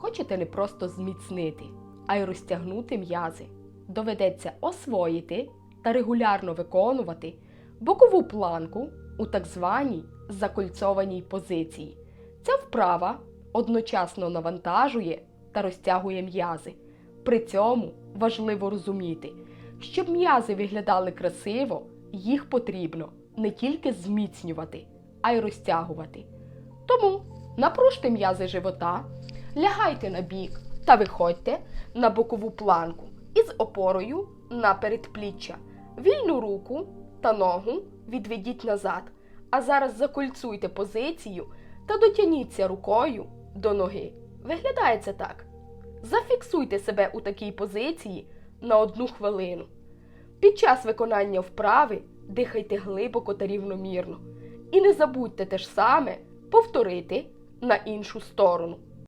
Хочете не просто зміцнити, а й розтягнути м'язи. Доведеться освоїти та регулярно виконувати бокову планку у так званій закольцованій позиції. Ця вправа одночасно навантажує та розтягує м'язи. При цьому важливо розуміти, щоб м'язи виглядали красиво, їх потрібно не тільки зміцнювати, а й розтягувати. Тому напружте м'язи живота, лягайте на бік та виходьте на бокову планку із опорою на передпліччя. Вільну руку та ногу відведіть назад. А зараз закольцуйте позицію та дотяніться рукою до ноги. Виглядає це так. Зафіксуйте себе у такій позиції на одну хвилину. Під час виконання вправи дихайте глибоко та рівномірно. І не забудьте те ж саме повторити на іншу сторону.